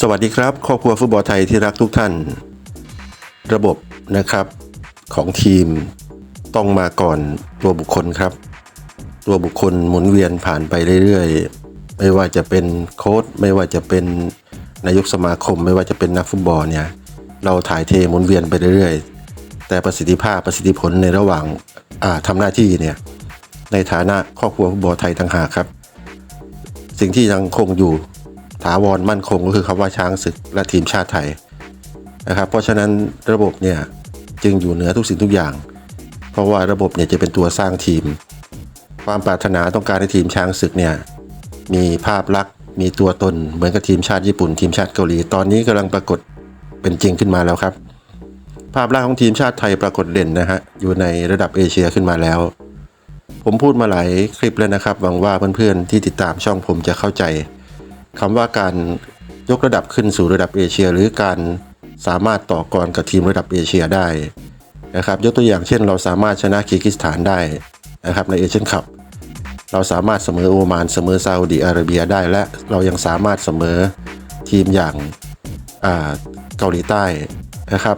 สวัสดีครับ ครอบครัวฟุตบอลไทยที่รักทุกท่าน ระบบนะครับของทีมต้องมาก่อนตัวบุคคลครับ ตัวบุคคลหมุนเวียนผ่านไปเรื่อยๆ ไม่ว่าจะเป็นโค้ชไม่ว่าจะเป็นนายกสมาคม ไม่ว่าจะเป็นนักฟุตบอลเนี่ยเราถ่ายเทหมุนเวียนไปเรื่อยๆ แต่ประสิทธิภาพประสิทธิผลในระหว่างอ่าทำหน้าที่เนี่ยในฐานะครอบครัวฟุตบอลไทยต่างหากครับ สิ่งที่ยังคงอยู่ถาวรมั่นคงก็คือคำว่าช้างศึกและทีมชาติไทยนะครับเพราะฉะนั้นระบบเนี่ยจึงอยู่เหนือทุกสิ่งทุกอย่าง เพราะว่าระบบเนี่ยจะเป็นตัวสร้างทีม ความปรารถนาต้องการให้ทีมช้างศึกเนี่ยมีภาพลักษณ์มีตัวตนเหมือนกับทีมชาติญี่ปุ่น ทีมชาติเกาหลี ตอนนี้กำลังปรากฏเป็นจริงขึ้นมาแล้วครับ ภาพลักษณ์ของทีมชาติไทยปรากฏเด่นนะฮะอยู่ในระดับเอเชียขึ้นมาแล้ว ผมพูดมาหลายคลิปแล้วนะครับ หวังว่าเพื่อนๆที่ติดตามช่องผมจะเข้าใจคำว่าการยกระดับขึ้นสู่ระดับเอเชีย หรือการสามารถต่อกรกับทีมระดับเอเชียได้นะครับยกตัวอย่างเช่น เราสามารถชนะคีร์กิสถานได้นะครับในเอเชียนคัพเราสามารถเสมอโอมานเสมอซาอุดิอาระเบียได้และเรายังสามารถเสมอทีมอย่างเกาหลีใต้นะครับ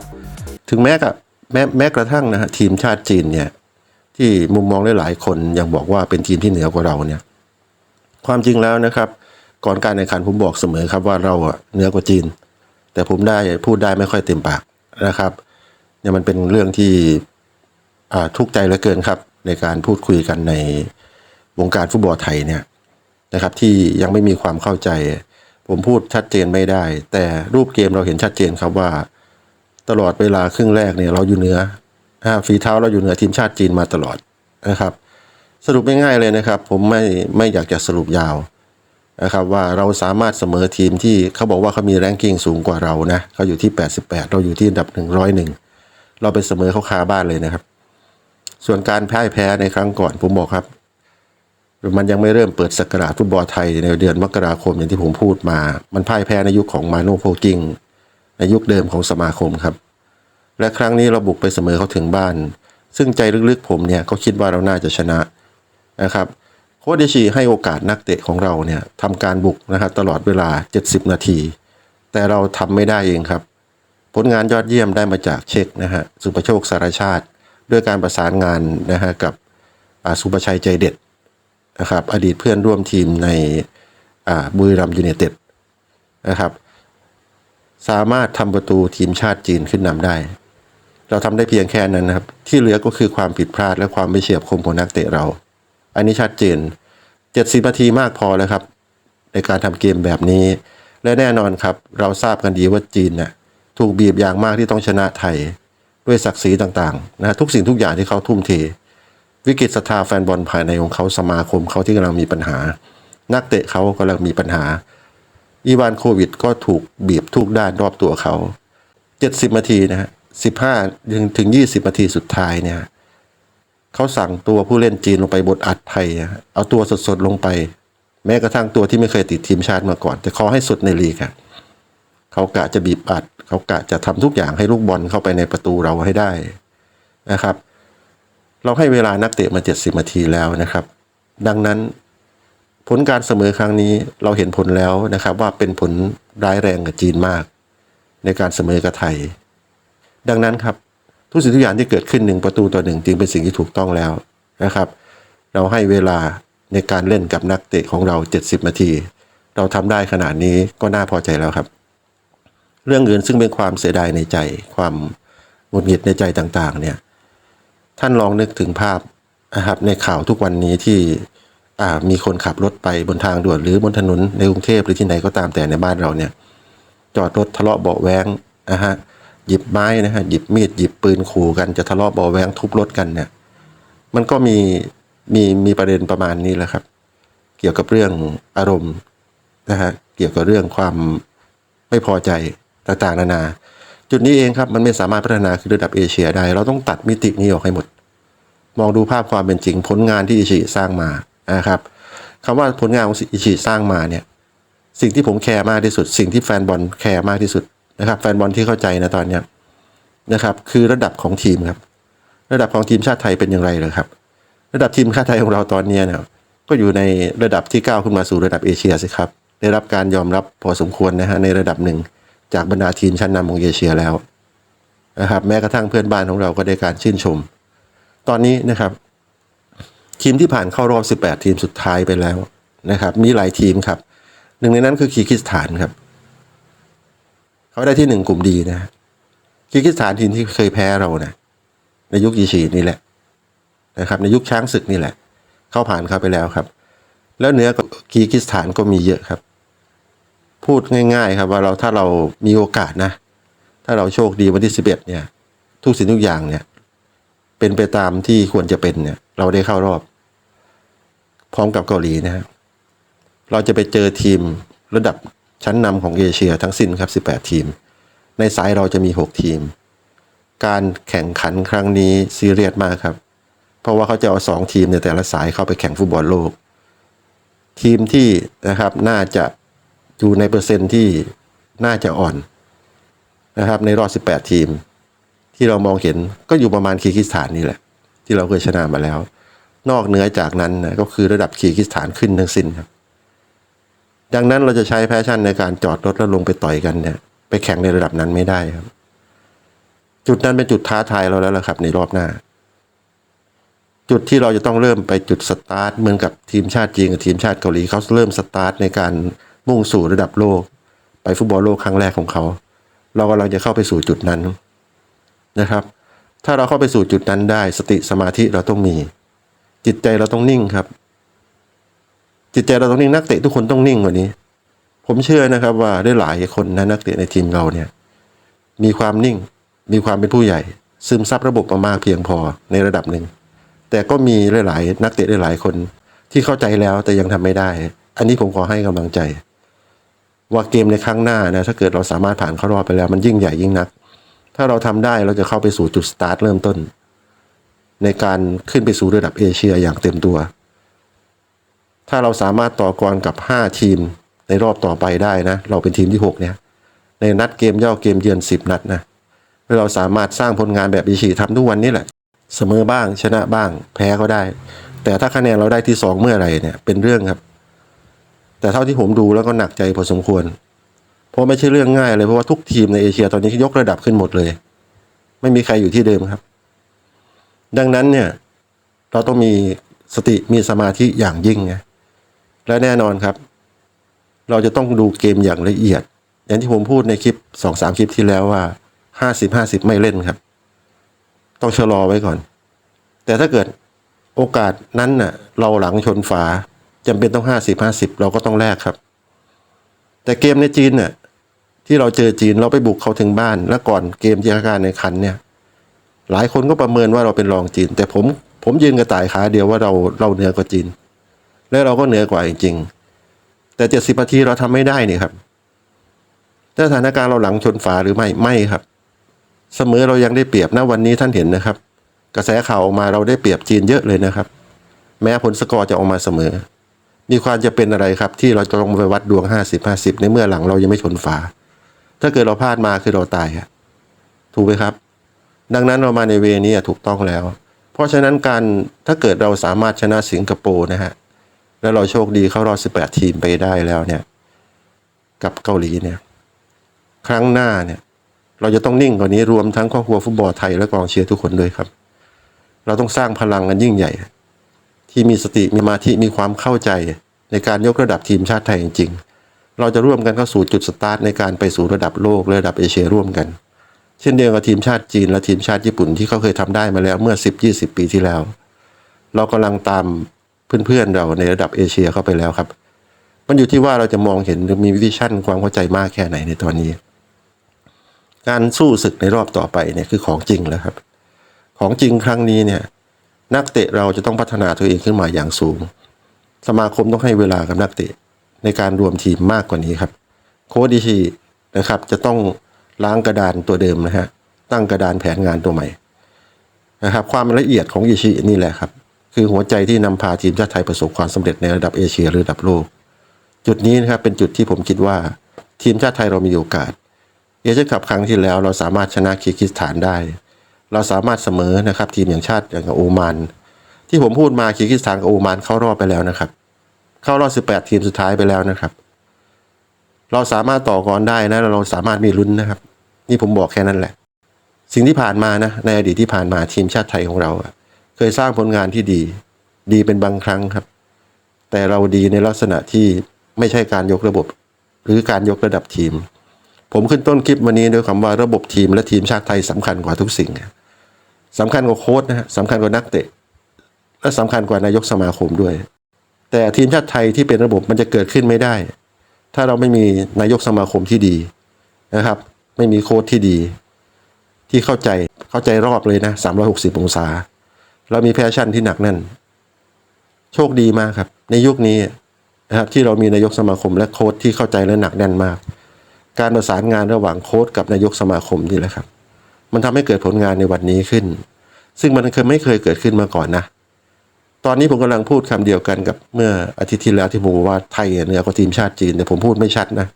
ถึงแม้กับแม้แม้กระทั่งนะฮะทีมชาติจีนเนี่ย ที่มุมมองหลายๆคนยังบอกว่าเป็นทีมที่เหนือกว่าเราเนี่ย ความจริงแล้วนะครับ ก่อนการแข่งขันผมบอกเสมอครับว่าเราเหนือกว่าจีน แต่ผมได้พูดได้ไม่ค่อยเต็มปากนะครับเนี่ยมันเป็นเรื่องที่ทุกใจเหลือเกินครับ ในการพูดคุยกันในวงการฟุตบอลไทยเนี่ยนะครับ ที่ยังไม่มีความเข้าใจ ผมพูดชัดเจนไม่ได้ แต่รูปเกมเราเห็นชัดเจนครับว่า ตลอดเวลาครึ่งแรกเนี่ยเราอยู่เหนือ ฝีเท้าเราอยู่เหนือทีมชาติจีนมาตลอดนะครับ สรุปง่ายๆเลยนะครับ ผมไม่ไม่อยากจะสรุปยาวนะครับว่าเราสามารถเสมอทีมที่เขาบอกว่าเขามีแรงกิ้งสูงกว่าเรานะเขาอยู่ที่ 88 เราอยู่ที่อันดับ 101 เราไปเสมอเขาคาบ้านเลยนะครับ ส่วนการพ่ายแพ้ในครั้งก่อนผมบอกครับ มันยังไม่เริ่มเปิดสกราชฟุตบอลไทยในเดือนมกราคมอย่างที่ผมพูดมา มันพ่ายแพ้ในยุคของมาโนโพกิงในยุคเดิมของสมาคมครับ และครั้งนี้เราบุกไปเสมอเขาถึงบ้าน ซึ่งใจลึกๆผมเนี่ยก็คิดว่าเราน่าจะชนะนะครับโค้ชเดชีให้โอกาสนักเตะของเราเนี่ยทำการบุกนะครับตลอดเวลา 70 นาที แต่เราทำไม่ได้เองครับ ผลงานยอดเยี่ยมได้มาจากเช็คนะฮะสุประโชคสารชาติ ด้วยการประสานงานนะฮะกับอาสุประชัยใจเด็ดนะครับอดีตเพื่อนร่วมทีมในอ่าบุรีรัมย์ยูไนเต็ดนะครับ สามารถทำประตูทีมชาติจีนขึ้นนำได้ เราทำได้เพียงแค่นั้นนะครับ ที่เหลือก็คือความผิดพลาดและความไม่เฉียบคมของนักเตะเรา อันนี้ชัดเจน 70นาทีมากพอแล้วครับ ในการทำเกมแบบนี้ และแน่นอนครับ เราทราบกันดีว่าจีนน่ะถูกบีบอย่างมากที่ต้องชนะไทย ด้วยศักดิ์ศรีต่างๆนะทุกสิ่งทุกอย่างที่เขาทุ่มเทวิกฤตศรัทธาแฟนบอลภายในของเขาสมาคมเขาที่กำลังมีปัญหา นักเตะเขากำลังมีปัญหา อีวานโควิดก็ถูกบีบทุกด้านรอบตัวเขา 70นาทีนะฮะ 15ถึงถึง 20นาทีสุดท้ายเนี่ยเขาสั่งตัวผู้เล่นจีนลงไปบทอัดไทย เอาตัวสดๆลงไป แม้กระทั่งตัวที่ไม่เคยติดทีมชาติมาก่อน แต่ขอให้สุดในลีกอะเขากะจะบีบอัด เขากะจะทำทุกอย่างให้ลูกบอลเข้าไปในประตูเราให้ได้นะครับ เราให้เวลานักเตะมา70นาทีแล้วนะครับ ดังนั้นผลการเสมอครั้งนี้เราเห็นผลแล้วนะครับ ว่าเป็นผลร้ายแรงกับจีนมาก ในการเสมอกับไทย ดังนั้นครับทุกสิ่งทุกอย่างที่เกิดขึ้นหนึ่งประตูต่อหนึ่งจึงเป็นสิ่งที่ถูกต้องแล้วนะครับ เราให้เวลาในการเล่นกับนักเตะของเรา 70 นาที เราทำได้ขนาดนี้ก็น่าพอใจแล้วครับ เรื่องอื่นซึ่งเป็นความเสียดายในใจ ความหงุดหงิดในใจต่างๆ เนี่ยท่านลองนึกถึงภาพนะครับในข่าวทุกวันนี้ที่อ่ามีคนขับรถไปบนทางด่วนหรือบนถนนในกรุงเทพหรือที่ไหนก็ตามแต่ในบ้านเราเนี่ย จอดรถทะเลาะเบาแวงนะฮะ หยิบไม้นะฮะหยิบมีดหยิบปืนขู่กันจะทะเลาะเบาแวงทุบรถกันเนี่ย มันก็มีมีมีประเด็นประมาณนี้แหละครับ เกี่ยวกับเรื่องอารมณ์นะฮะเกี่ยวกับเรื่องความไม่พอใจต่างๆ นานา จุดนี้เองครับมันไม่สามารถพัฒนาขึ้นระดับเอเชียได้ เราต้องตัดมิตินี้ออกให้หมด มองดูภาพความเป็นจริงผลงานที่อิชิสร้างมานะครับคำว่าผลงานของอิชิสร้างมาเนี่ย สิ่งที่ผมแคร์มากที่สุด สิ่งที่แฟนบอลแคร์มากที่สุด นะครับแฟนบอลที่เข้าใจนะตอนเนี้ยนะครับ คือระดับของทีมครับ ระดับของทีมชาติไทยเป็นอย่างไรเลยครับ ระดับทีมชาติไทยของเราตอนนี้เนี่ยก็อยู่ในระดับที่ก้าวขึ้นมาสู่ระดับเอเชียสิครับ ได้รับการยอมรับพอสมควรนะฮะในระดับหนึ่งจากบรรดาทีมชั้นนำของเอเชียแล้วนะครับ แม้กระทั่งเพื่อนบ้านของเราก็ได้การชื่นชม ตอนนี้นะครับ ทีมที่ผ่านเข้ารอบ 18 ทีมสุดท้ายไปแล้วนะครับ มีหลายทีมครับ หนึ่งในนั้นคือคีร์กิสถานครับ เขาได้ที่หนึ่งกลุ่มดีนะคีร์กิสถานทีมที่เคยแพ้เรานะในยุคยีชีนี่แหละนะครับ ในยุคช้างศึกนี่แหละ เข้าผ่านเข้าไปแล้วครับ แล้วเหนือกีร์กิสถานก็มีเยอะครับ พูดง่าย ๆ ครับว่าเราถ้าเรามีโอกาสนะ ถ้าเราโชคดีวันที่สิบเอ็ดเนี่ย ทุกสิ่งทุกอย่างเนี่ย เป็นไปตามที่ควรจะเป็นเนี่ย เราได้เข้ารอบ พร้อมกับเกาหลีนะครับเราจะไปเจอทีมระดับ ชั้นนำของเอเชียทั้งสิ้นครับ 18 ทีม ในสายเราจะมี 6 ทีม การแข่งขันครั้งนี้ซีเรียสมากครับ เพราะว่าเขาจะเอาสองทีมในแต่ละสายเข้าไปแข่งฟุตบอลโลก ทีมที่นะครับน่าจะอยู่ในเปอร์เซ็นต์ที่น่าจะอ่อนนะครับในรอบ 18 ทีม ที่เรามองเห็นก็อยู่ประมาณคีร์กิสถานนี่แหละ ที่เราเคยชนะมาแล้ว นอกเหนือจากนั้นนะก็คือระดับคีร์กิสถานขึ้นทั้งสิ้นครับ ดังนั้นเราจะใช้แพชชั่นในการจอดรถแล้วลงไปต่อยกันเนี่ย ไปแข่งในระดับนั้นไม่ได้ครับ จุดนั้นเป็นจุดท้าทายเราแล้วล่ะครับ ในรอบหน้า จุดที่เราจะต้องเริ่มไปจุดสตาร์ทเหมือนกับทีมชาติจีนกับทีมชาติเกาหลีเขาเริ่มสตาร์ทในการมุ่งสู่ระดับโลก ไปฟุตบอลโลกครั้งแรกของเขา เรากำลังจะเข้าไปสู่จุดนั้นนะครับ ถ้าเราเข้าไปสู่จุดนั้นได้ สติสมาธิเราต้องมี จิตใจเราต้องนิ่งครับ จิตใจเราต้องนิ่งนักเตะทุกคนต้องนิ่งกว่านี้ ผมเชื่อนะครับว่าได้หลายคนนะนักเตะในทีมเราเนี่ย มีความนิ่ง มีความเป็นผู้ใหญ่ ซึมซับระบบมามากเพียงพอในระดับหนึ่ง แต่ก็มีหลาย ๆ นักเตะหลายคนที่เข้าใจแล้วแต่ยังทำไม่ได้ อันนี้ผมขอให้กำลังใจ ว่าเกมในครั้งหน้านะถ้าเกิดเราสามารถผ่านเข้ารอบไปแล้วมันยิ่งใหญ่ยิ่งนัก ถ้าเราทำได้เราจะเข้าไปสู่จุดสตาร์ทเริ่มต้น ในการขึ้นไปสู่ระดับเอเชียอย่างเต็มตัว ถ้าเราสามารถต่อกรกับ 5 ทีมในรอบต่อไปได้นะ เราเป็นทีมที่ 6 เนี่ย ในนัดเกมย่อเกมเยือน 10 นัดนะเราสามารถสร้างผลงานแบบอิชิทำทุกวันนี้แหละ เสมอบ้างชนะบ้าง แพ้ก็ได้ แต่ถ้าคะแนนเราได้ที่ 2 เมื่อไหร่เนี่ยเป็นเรื่องครับ แต่เท่าที่ผมดูแล้วก็หนักใจพอสมควร เพราะไม่ใช่เรื่องง่ายเลยเพราะว่าทุกทีมในเอเชียตอนนี้ยกระดับขึ้นหมดเลย ไม่มีใครอยู่ที่เดิมครับ ดังนั้นเนี่ยเราต้องมีสติมีสมาธิอย่างยิ่งไง และแน่นอนครับ เราจะต้องดูเกมอย่างละเอียด อย่างที่ผมพูดในคลิปสองสามคลิปที่แล้วว่าห้าสิบห้าสิบไม่เล่นครับ ต้องชะลอไว้ก่อน แต่ถ้าเกิดโอกาสนั้นน่ะ เราหลังชนฝาจำเป็นต้องห้าสิบห้าสิบเราก็ต้องแลกครับ แต่เกมในจีนน่ะที่เราเจอจีนเราไปบุกเขาถึงบ้าน แล้วก่อนเกมที่อาการในคันเนี่ย หลายคนก็ประเมินว่าเราเป็นรองจีน แต่ผมผมยืนกระต่ายขาเดียวว่าเราเราเหนือกว่าจีน และเราก็เหนือกว่าจริงๆ แต่เจ็ดสิบนาทีเราทำไม่ได้นี่ครับแต่สถานการณ์เราหลังชนฝาหรือไม่ไม่ครับ เสมอเรายังได้เปรียบนะวันนี้ท่านเห็นนะครับ กระแสข่าวออกมาเราได้เปรียบจีนเยอะเลยนะครับ แม้ผลสกอร์จะออกมาเสมอ มีความจะเป็นอะไรครับ ที่เราจะลงไปวัดดวงห้าสิบห้าสิบในเมื่อหลังเรายังไม่ชนฝา ถ้าเกิดเราพลาดมาคือเราตายถูกไหมครับ ดังนั้นเรามาในเวนี้ถูกต้องแล้ว เพราะฉะนั้นการถ้าเกิดเราสามารถชนะสิงคโปร์นะฮะ แล้วเราโชคดีเข้ารอบ18 ทีมไปได้แล้วเนี่ย กับเกาหลีเนี่ย ครั้งหน้าเนี่ย เราจะต้องนิ่งกว่านี้รวมทั้งครอบครัวฟุตบอลไทยและกองเชียร์ทุกคนด้วยครับ เราต้องสร้างพลังกันยิ่งใหญ่ ที่มีสติมีมาธิมีความเข้าใจในการยกระดับทีมชาติไทยจริงๆ เราจะร่วมกันเข้าสู่จุดสตาร์ทในการไปสู่ระดับโลกระดับเอเชียร่วมกัน เช่นเดียวกับทีมชาติจีนและทีมชาติญี่ปุ่นที่เขาเคยทำได้มาแล้วเมื่อ 10-20 ปีที่แล้ว เรากำลังตาม เพื่อนๆเราในระดับเอเชียเข้าไปแล้วครับ มันอยู่ที่ว่าเราจะมองเห็นหรือมีวิชั่นความเข้าใจมากแค่ไหนในตอนนี้ การสู้ศึกในรอบต่อไปเนี่ยคือของจริงแล้วครับ ของจริงครั้งนี้เนี่ยนักเตะเราจะต้องพัฒนาตัวเองขึ้นมาอย่างสูง สมาคมต้องให้เวลากับนักเตะในการรวมทีมมากกว่านี้ครับ โค้ชดีชีนะครับจะต้องล้างกระดานตัวเดิมนะฮะตั้งกระดานแผนงานตัวใหม่นะครับความละเอียดของอิชินี่แหละครับ คือหัวใจที่นำพาทีมชาติไทยประสบความสำเร็จในระดับเอเชียหรือระดับโลก จุดนี้นะครับเป็นจุดที่ผมคิดว่า ทีมชาติไทยเรามีโอกาสเอเชียนคัพครั้งที่แล้วเราสามารถชนะคีร์กิสถานได้ เราสามารถเสมอนะครับทีมอย่างชาติอย่างโอมานที่ผมพูดมาคีร์กิสถานกับโอมานเข้ารอบไปแล้วนะครับ เข้ารอบ 18 ทีมสุดท้ายไปแล้วนะครับ เราสามารถต่อกรได้นะเราสามารถมีลุ้นนะครับ นี่ผมบอกแค่นั้นแหละ สิ่งที่ผ่านมานะในอดีตที่ผ่านมาทีมชาติไทยของเราอะ เคยสร้างผลงานที่ดี ดีเป็นบางครั้งครับ แต่เราดีในลักษณะที่ไม่ใช่การยกระบบ หรือการยกระดับทีม ผมขึ้นต้นคลิปวันนี้ด้วยคำว่าระบบทีมและทีมชาติไทยสำคัญกว่าทุกสิ่งอะสำคัญกว่าโค้ชนะฮะสำคัญกว่านักเตะ และสำคัญกว่านายกสมาคมด้วย แต่ทีมชาติไทยที่เป็นระบบมันจะเกิดขึ้นไม่ได้ ถ้าเราไม่มีนายกสมาคมที่ดีนะครับ ไม่มีโค้ชที่ดี ที่เข้าใจเข้าใจรอบเลยนะ360 องศา เรามีแพชชั่นที่หนักแน่น โชคดีมากครับ ในยุคนี้นะครับที่เรามีนายกสมาคมและโค้ชที่เข้าใจและหนักแน่นมาก การประสานงานระหว่างโค้ชกับนายกสมาคมนี่แหละครับ มันทำให้เกิดผลงานในวันนี้ขึ้น ซึ่งมันเคยไม่เคยเกิดขึ้นมาก่อนนะ ตอนนี้ผมกำลังพูดคำเดียวกันกับเมื่ออาทิตย์ที่แล้วที่ผมบอกว่าไทยเหนือกว่าทีมชาติจีนแต่ผมพูดไม่ชัดนะ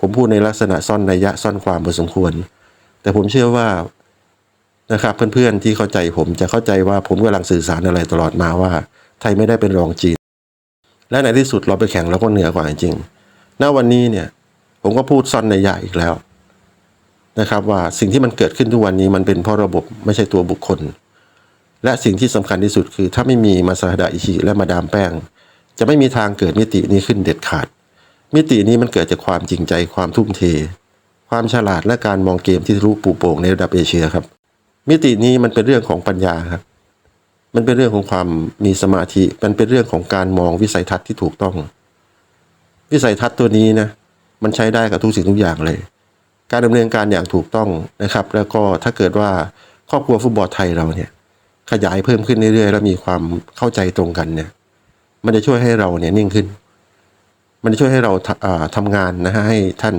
ผมพูดในลักษณะซ่อนนัยยะซ่อนความพอสมควร แต่ผมเชื่อว่า นะครับ เพื่อนๆที่เข้าใจผมจะเข้าใจว่าผมกำลังสื่อสารอะไรตลอดมาว่า ไทยไม่ได้เป็นรองจีน และในที่สุดเราไปแข่งเราก็เหนือกว่าจริงๆณวันนี้เนี่ยผมก็พูดซ่อนในัยยะอีกแล้วนะครับว่าสิ่งที่มันเกิดขึ้นทุกวันนี้มันเป็นเพราะระบบไม่ใช่ตัวบุคคล และสิ่งที่สำคัญที่สุดคือ ถ้าไม่มีมาซาฮดะอิชิและมาดามแป้ง จะไม่มีทางเกิดมิตินี้ขึ้นเด็ดขาด มิตินี้มันเกิดจากความจริงใจความทุ่มเท ความฉลาดและการมองเกมที่ทะลุปูโป่งในระดับเอเชียครับ มิตินี้มันเป็นเรื่องของปัญญาครับ มันเป็นเรื่องของความมีสมาธิ มันเป็นเรื่องของการมองวิสัยทัศน์ที่ถูกต้อง วิสัยทัศน์ตัวนี้นะมันใช้ได้กับทุกสิ่งทุกอย่างเลย การดำเนินการอย่างถูกต้องนะครับ แล้วก็ถ้าเกิดว่าครอบครัวฟุตบอลไทยเราเนี่ย ขยายเพิ่มขึ้นเรื่อยๆ แล้วมีความเข้าใจตรงกันเนี่ย มันจะช่วยให้เราเนี่ยนิ่งขึ้น มันจะช่วยให้เราทำอ่างานนะฮะให้ท่าน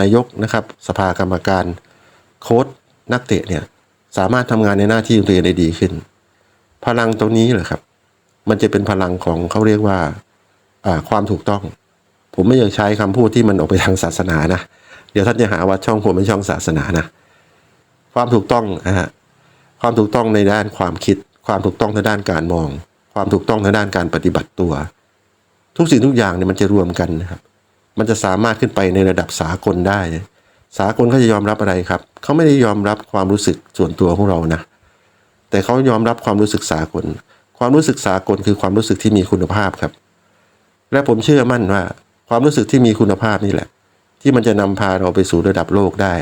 นายกนะครับ สภากรรมการโค้ชนักเตะเนี่ย สามารถทำงานในหน้าที่ของตัวเองได้ดีขึ้น พลังตรงนี้เหรอครับ มันจะเป็นพลังของเขาเรียกว่าอ่าความถูกต้อง ผมไม่อยากใช้คำพูดที่มันออกไปทางศาสนานะเดี๋ยวท่านจะหาว่าช่องผมเป็นช่องศาสนานะความถูกต้องนะฮะความถูกต้องในด้านความคิด ความถูกต้องในด้านการมอง ความถูกต้องในด้านการปฏิบัติตัว ทุกสิ่งทุกอย่างเนี่ยมันจะรวมกันนะครับ มันจะสามารถขึ้นไปในระดับสากลได้ สากลเขาจะยอมรับอะไรครับ เขาไม่ได้ยอมรับความรู้สึกส่วนตัวของเรานะ แต่เขายอมรับความรู้สึกสากล ความรู้สึกสากลคือความรู้สึกที่มีคุณภาพครับ และผมเชื่อมั่นว่า ความรู้สึกที่มีคุณภาพนี่แหละ ที่มันจะนำพาเราไปสู่ระดับโลกได้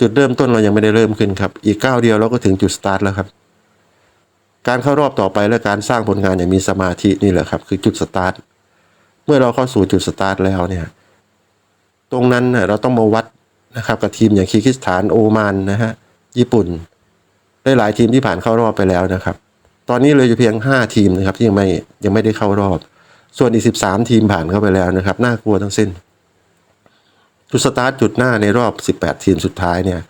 จุดเริ่มต้นเรายังไม่ได้เริ่มขึ้นครับ อีกก้าวเดียวเราก็ถึงจุดสตาร์ทแล้วครับ การเข้ารอบต่อไปและการสร้างผลงานอย่างมีสมาธินี่แหละครับ คือจุดสตาร์ท เมื่อเราเข้าสู่จุดสตาร์ทแล้วเนี่ย ตรงนั้นเราต้องมาวัด นะครับกับทีมอย่างคีร์กิสถานโอมานนะฮะญี่ปุ่น ได้หลายทีมที่ผ่านเข้ารอบไปแล้วนะครับ ตอนนี้เลยอยู่เพียง 5 ทีมนะครับที่ยังไม่ยังไม่ได้เข้ารอบ ส่วนอีก 13 ทีมผ่านเข้าไปแล้วนะครับน่ากลัวทั้งสิ้น จุดสตาร์ทจุดหน้าในรอบ 18 ทีมสุดท้ายเนี่ย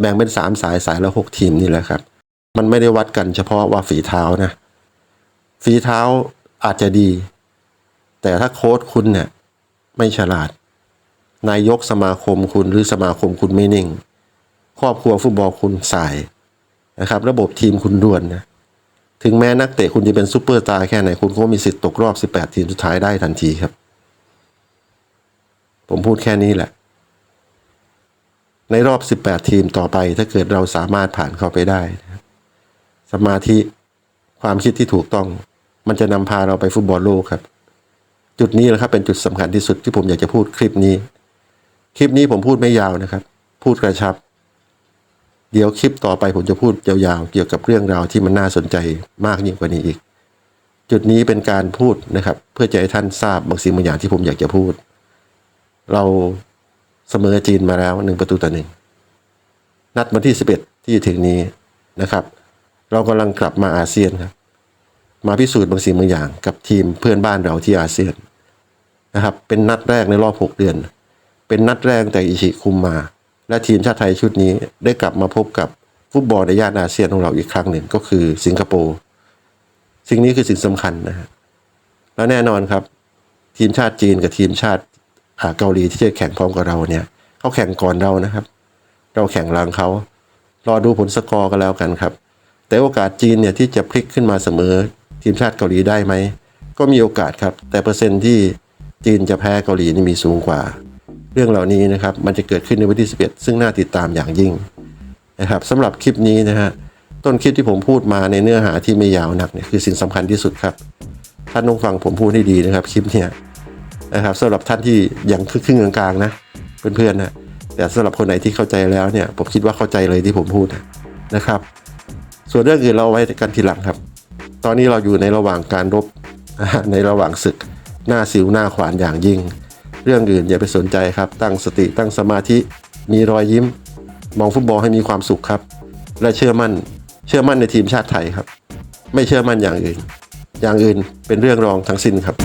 แบ่งเป็น 3 สายสายละ 6 ทีมนี่แหละครับ มันไม่ได้วัดกันเฉพาะว่าฝีเท้านะฝีเท้าอาจจะดี แต่ถ้าโค้ชคุณเนี่ยไม่ฉลาด นายกสมาคมคุณหรือสมาคมคุณไม่นิ่ง ครอบครัวฟุตบอลคุณสายนะครับ ระบบทีมคุณด่วนนะถึงแม้นักเตะคุณจะเป็นซูเปอร์สตาร์แค่ไหนคุณก็มีสิทธิ์ตกรอบ 18 ทีมสุดท้ายได้ทันทีครับ ผมพูดแค่นี้แหละ ในรอบ 18 ทีมต่อไป ถ้าเกิดเราสามารถผ่านเข้าไปได้นะสมาธิความคิดที่ถูกต้อง มันจะนำพาเราไปฟุตบอลโลกครับ จุดนี้แหละครับเป็นจุดสำคัญที่สุดที่ผมอยากจะพูดคลิปนี้ คลิปนี้ผมพูดไม่ยาวนะครับ พูดกระชับ เดี๋ยวคลิปต่อไปผมจะพูดยาวๆ เกี่ยวกับเรื่องราวที่มันน่าสนใจมากยิ่งกว่านี้อีก จุดนี้เป็นการพูดนะครับ เพื่อจะให้ท่านทราบบางสิ่งบางอย่างที่ผมอยากจะพูด เราเสมอจีนมาแล้วหนึ่งประตูต่อหนึ่งนัดวันที่ 11 ที่จะถึงนี้นะครับ เรากำลังกลับมาอาเซียนครับ มาพิสูจน์บางสิ่งบางอย่าง กับทีมเพื่อนบ้านเราที่อาเซียนนะครับ เป็นนัดแรกในรอบ 6 เดือน เป็นนัดแรกแต่อิชิคุมมา และทีมชาติไทยชุดนี้ได้กลับมาพบกับฟุตบอลในย่านอาเซียนของเราอีกครั้งหนึ่งก็คือสิงคโปร์สิ่งนี้คือสิ่งสำคัญนะฮะแล้วแน่นอนครับ ทีมชาติจีนกับทีมชาติเกาหลีที่จะแข่งพร้อมกับเราเนี่ยเขาแข่งก่อนเรานะครับ เราแข่งหลังเขารอดูผลสกอร์กันแล้วกันครับ แต่โอกาสจีนเนี่ยที่จะพลิกขึ้นมาเสมอ ทีมชาติเกาหลีได้ไหมก็มีโอกาสครับ แต่เปอร์เซ็นต์ที่จีนจะแพ้เกาหลีนี่มีสูงกว่า เรื่องเหล่านี้นะครับมันจะเกิดขึ้นในวันที่ 11 ซึ่งน่าติดตามอย่างยิ่งนะครับสำหรับคลิปนี้นะฮะต้นคลิปที่ผมพูดมาในเนื้อหาที่ไม่ยาวหนักเนี่ยคือสิ่งสำคัญที่สุดครับท่านต้องฟังผมพูดให้ดีนะครับคลิปเนี่ยนะครับสำหรับท่านที่ยังครึ่งกลางๆนะเพื่อนๆนะแต่สำหรับคนไหนที่เข้าใจแล้วเนี่ยผมคิดว่าเข้าใจเลยที่ผมพูดนะครับ ส่วนเรื่องอื่นเราไว้กันทีหลังครับ ตอนนี้เราอยู่ในระหว่างการรบในระหว่างศึกหน้าสิวหน้าขวานอย่างยิ่ง เรื่องอื่นอย่าไปสนใจครับ ตั้งสติตั้งสมาธิ มีรอยยิ้ม มองฟุตบอลให้มีความสุขครับ และเชื่อมั่น เชื่อมั่นในทีมชาติไทยครับ ไม่เชื่อมั่นอย่างอื่น อย่างอื่นเป็นเรื่องรองทั้งสิ้นครับ